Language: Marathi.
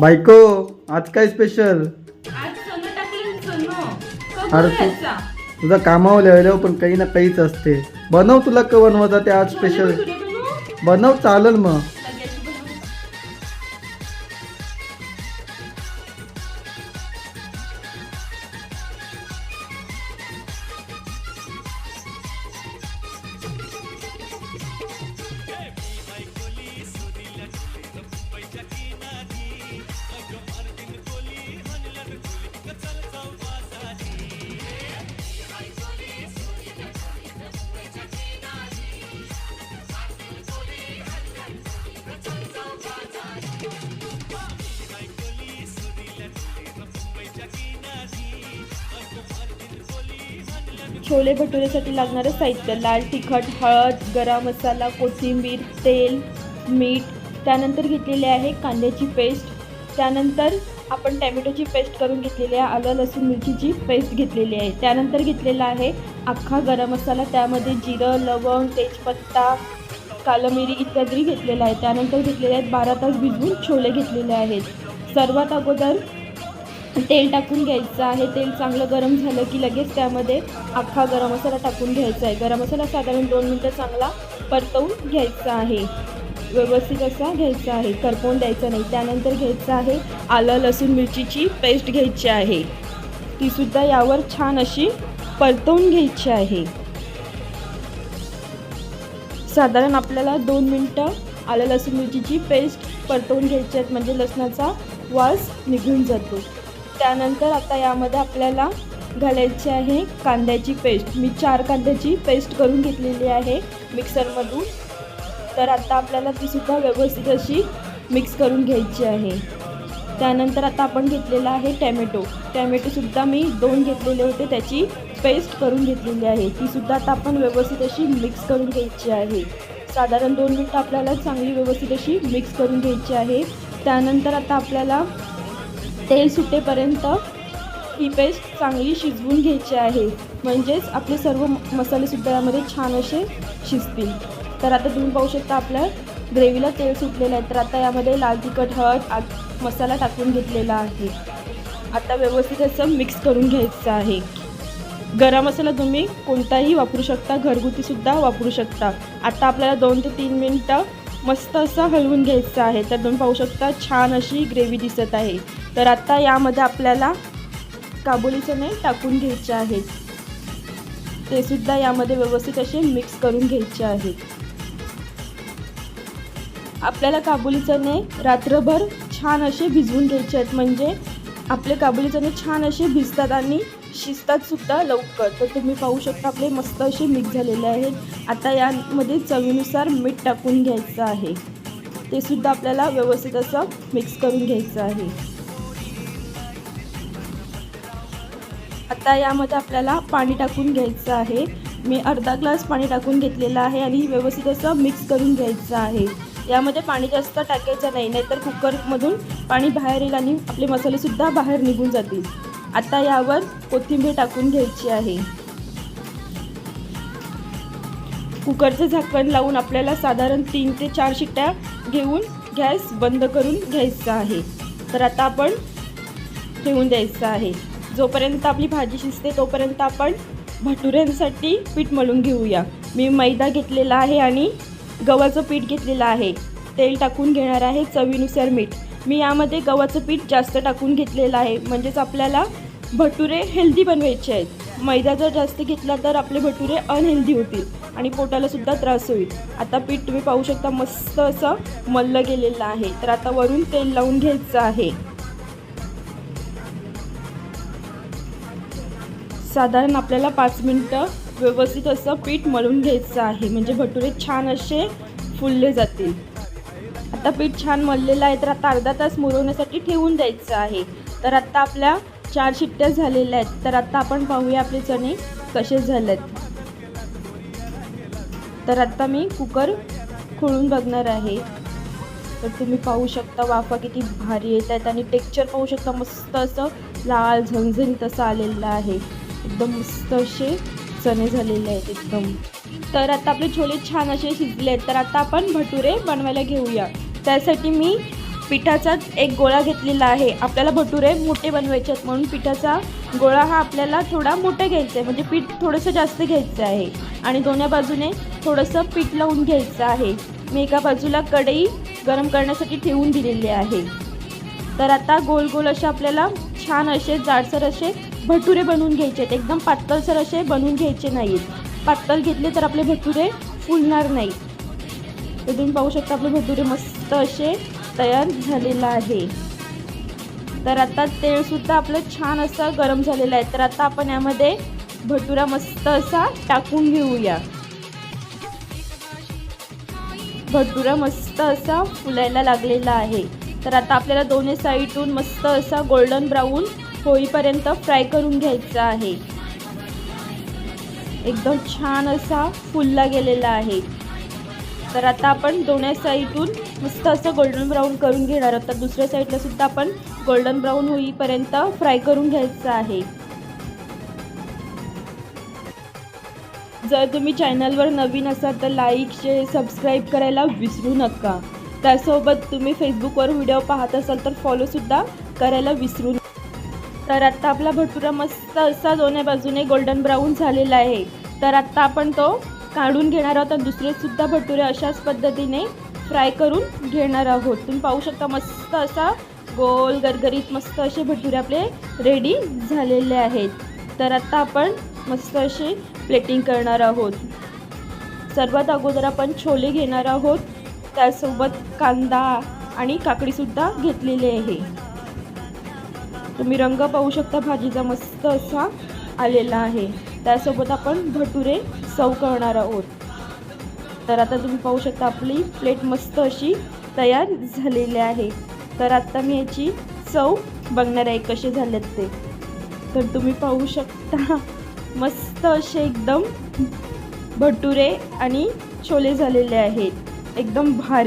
बायको आज काय स्पेशल आज सोनं टाकलं सोनं. अरे तू तुझा कामावर लिहिल्यावर पण काही ना काहीच असते. बनव तुला क बनवायचा ते आज स्पेशल बनव चालेल मग. छोले भटुरेसाठी लागणारं साहित्य लाल तिखट हळद गरम मसाला कोथिंबीर तेल मीठ त्यानंतर घेतलेले आहे कांद्याची पेस्ट. त्यानंतर आपण टॅमॅटोची पेस्ट करून घेतलेली आहे आलं लसूण मिरचीची पेस्ट घेतलेली आहे. त्यानंतर घेतलेला आहे अख्खा गरम मसाला त्यामध्ये जिरं लवंग तेजपत्ता कालं मिरी इत्यादी घेतलेला आहे त्यानंतर घेतलेले आहेत बारा तास भिजवून छोले घेतलेले आहेत. सर्वात अगोदर तेल टाकून घ्यायचं आहे. तेल चांगलं गरम झालं की लगेच त्यामध्ये अख्खा गरम मसाला टाकून घ्यायचा आहे. गरम मसाला साधारण दोन मिनटं चांगला परतवून घ्यायचा आहे. व्यवस्थित असा घ्यायचा आहे. करपवून द्यायचा नाही. त्यानंतर घ्यायचं आहे आलं लसूण मिरचीची पेस्ट घ्यायची आहे. तीसुद्धा यावर छान अशी परतवून घ्यायची आहे. साधारण आपल्याला दोन मिनटं आलं लसूण मिरचीची पेस्ट परतवून घ्यायची आहेत. म्हणजे लसणाचा वास निघून जातो. त्यानंतर आता यामध्ये आपल्याला घालायची आहे कांद्याची पेस्ट. मी चार कांद्याची पेस्ट करून घेतलेली आहे मिक्सरमधून. तर आता आपल्याला तीसुद्धा व्यवस्थित अशी मिक्स करून घ्यायची आहे. त्यानंतर आता आपण घेतलेला आहे टॅमॅटो. टॅमॅटोसुद्धा मी दोन घेतलेले होते त्याची पेस्ट करून घेतलेली आहे. तीसुद्धा आता आपण व्यवस्थित अशी मिक्स करून घ्यायची आहे. साधारण दोन मिनटं आपल्याला चांगली व्यवस्थित अशी मिक्स करून घ्यायची आहे. त्यानंतर आता आपल्याला तेल सुटेपर्यंत ही पेस्ट चांगली शिजवून घ्यायची आहे. म्हणजेच आपले सर्व म- मसालेसुद्धा यामध्ये छान असे शिजतील. तर आता तुम्ही पाहू शकता आपल्या ग्रेव्हीला तेल सुटलेलं आहे. तर आता यामध्ये लाल तिखट हळद आ मसाला टाकून घेतलेला आहे. आता व्यवस्थित असं मिक्स करून घ्यायचं आहे. गरम मसाला तुम्ही कोणताही वापरू शकता. घरगुतीसुद्धा वापरू शकता. आता आपल्याला दोन ते तीन मिनटं मस्त असं हलवून घ्यायचं आहे. तर तुम्ही पाहू शकता छान अशी ग्रेव्ही दिसत आहे. तर आता यामध्ये आपल्याला काबुली चणे टाकून घ्यायचे आहेत ते सुद्धा यामध्ये व्यवस्थित असे मिक्स करून घ्यायचे आहेत आपल्याला काबुली चणे रात्रभर छान असे भिजवून घ्यायचे आहेत. म्हणजे आपले काबुली चणे छान असे भिजतात आणि शिजतात सुद्धा लवकर. तर तुम्ही पाहू शकता आपले मस्त असे मिक्स झालेले आहेत. आता यामध्ये चवीनुसार मीठ टाकून घ्यायचं आहे. ते सुद्धा आपल्याला व्यवस्थित असं मिक्स करून घ्यायचं आहे. आता यामध्ये आपल्याला पाणी टाकून घ्यायचं आहे. मी अर्धा ग्लास पाणी टाकून घेतलेलं आहे आणि व्यवस्थित असं मिक्स करून घ्यायचं आहे. यामध्ये पाणी जास्त टाकायचं नाही नाहीतर कुकरमधून पाणी बाहेर येईल आणि आपले मसालेसुद्धा बाहेर निघून जातील. आता यावर कोथिंबीर टाकून घ्यायची आहे. कुकरचं झाकण लावून आपल्याला साधारण तीन ते चार शिट्ट्या घेऊन गॅस बंद करून घ्यायचा आहे. तर आता आपण ठेवून द्यायचं आहे. जोपर्यंत आपली भाजी शिजते तोपर्यंत आपण भटुऱ्यांसाठी पीठ मळून घेऊया. मी मैदा घेतलेला आहे आणि गव्हाचं पीठ घेतलेलं आहे. तेल टाकून घेणार आहे चवीनुसार मीठ. मी यामध्ये गव्हाचं पीठ जास्त टाकून घेतलेलं आहे. म्हणजेच आपल्याला भटुरे हेल्दी बनवायचे आहेत. मैदा जर जास्त घेतला तर आपले भटुरे अनहेल्दी होतील आणि पोटालासुद्धा त्रास होईल. आता पीठ तुम्ही पाहू शकता मस्त असं मल्ल गेलेलं आहे. तर आता वरून तेल लावून घ्यायचं आहे. साधारण आपल्याला पाच मिनटं व्यवस्थित असं पीठ मळून घ्यायचं आहे. म्हणजे भटुरे छान असे फुलले जातील. आता पीठ छान मळलेलं आहे तर आता अर्धा तास मुरवण्यासाठी ठेवून द्यायचं आहे. तर आत्ता आपल्या चार शिट्ट्या झालेल्या आहेत तर आत्ता आपण पाहूया आपले चणे कसे झालेत. तर आत्ता मी कुकर खोळून बघणार आहे. तर तुम्ही पाहू शकता वाफा किती भारी येत आहेत आणि टेक्स्चर पाहू शकता मस्त असं लाल झणझणीत असं आलेलं आहे. एकदम मस्त असे चणे झालेले आहेत एकदम. तर आता आपले छोले छान असे शिजले आहेत तर आता आपण भटुरे बनवायला घेऊया. त्यासाठी मी पिठाचा एक गोळा घेतलेला आहे. आपल्याला भटुरे मोठे बनवायचे आहेत म्हणून पिठाचा गोळा हा आपल्याला थोडा मोठा घ्यायचा आहे. म्हणजे पीठ थोडंसं जास्त घ्यायचं आहे. आणि दोन्ही बाजूने थोडंसं पीठ लावून घ्यायचं आहे. मी एका बाजूला कढई गरम करण्यासाठी ठेवून दिलेली आहे. तर आता गोल गोल असे आपल्याला छान असे जाडसर असे भटुरे बनवून घ्यायचे आहेत. एकदम पातळसर असे बनवून घ्यायचे नाहीत. पातळ घेतले तर आपले भटुरे फुलणार नाही तर तुम्ही पाहू शकता आपले भटुरे मस्त असे तयार झालेला आहे. तर आता तेलसुद्धा आपलं छान असं गरम झालेलं आहे. तर आता आपण यामध्ये भटुरा मस्त असा टाकून घेऊया. भटुरा मस्त असा फुलायला लागलेला आहे. तर आता आपल्याला दोन्ही साईडून मस्त असा गोल्डन ब्राऊन होईपर्यंत फ्राय करून घ्यायचा आहे. एकदम छान असा फुलला गेलेला आहे. तर आता आपण दोन्ही साईडून मस्त असं गोल्डन ब्राऊन करून घेणार आहोत. तर दुसऱ्या साईडला सुद्धा आपण गोल्डन ब्राऊन होईपर्यंत फ्राय करून घ्यायचं आहे. जर तुम्ही चॅनलवर नवीन असाल तर लाईक शेअर सबस्क्राईब करायला विसरू नका. त्यासोबत तुम्ही फेसबुकवर व्हिडिओ पाहत असाल तर फॉलोसुद्धा करायला विसरू नका. तर आत्ता आपला भटुरा मस्त असा दोन्ही बाजूने गोल्डन ब्राऊन झालेला आहे. तर आत्ता आपण तो काढून घेणार आहोत आणि दुसरे सुद्धा भटुरे अशाच पद्धतीने फ्राय करून घेणार आहोत. तुम्ही पाहू शकता मस्त असा गोल गरगरीत मस्त असे भटुरे आपले रेडी झालेले आहेत. तर आत्ता आपण मस्त असे प्लेटिंग करणार आहोत. सर्वात अगोदर आपण छोले घेणार आहोत. त्यासोबत कांदा आणि काकडीसुद्धा घेतलेली आहे. तुम्ही रंग पाहू शकता भाजीचा मस्त असा आलेला आहे. त्यासोबत आपण भटुरे सव करणार आहोत. तर आता तुम्ही पाहू शकता आपली प्लेट मस्त अशी तयार झालेली आहे. तर आता मी याची चव बघणार आहे कसे झालेत ते. तर तुम्ही पाहू शकता मस्त असे एकदम भटुरे आणि छोले झालेले आहेत. एकदम भारी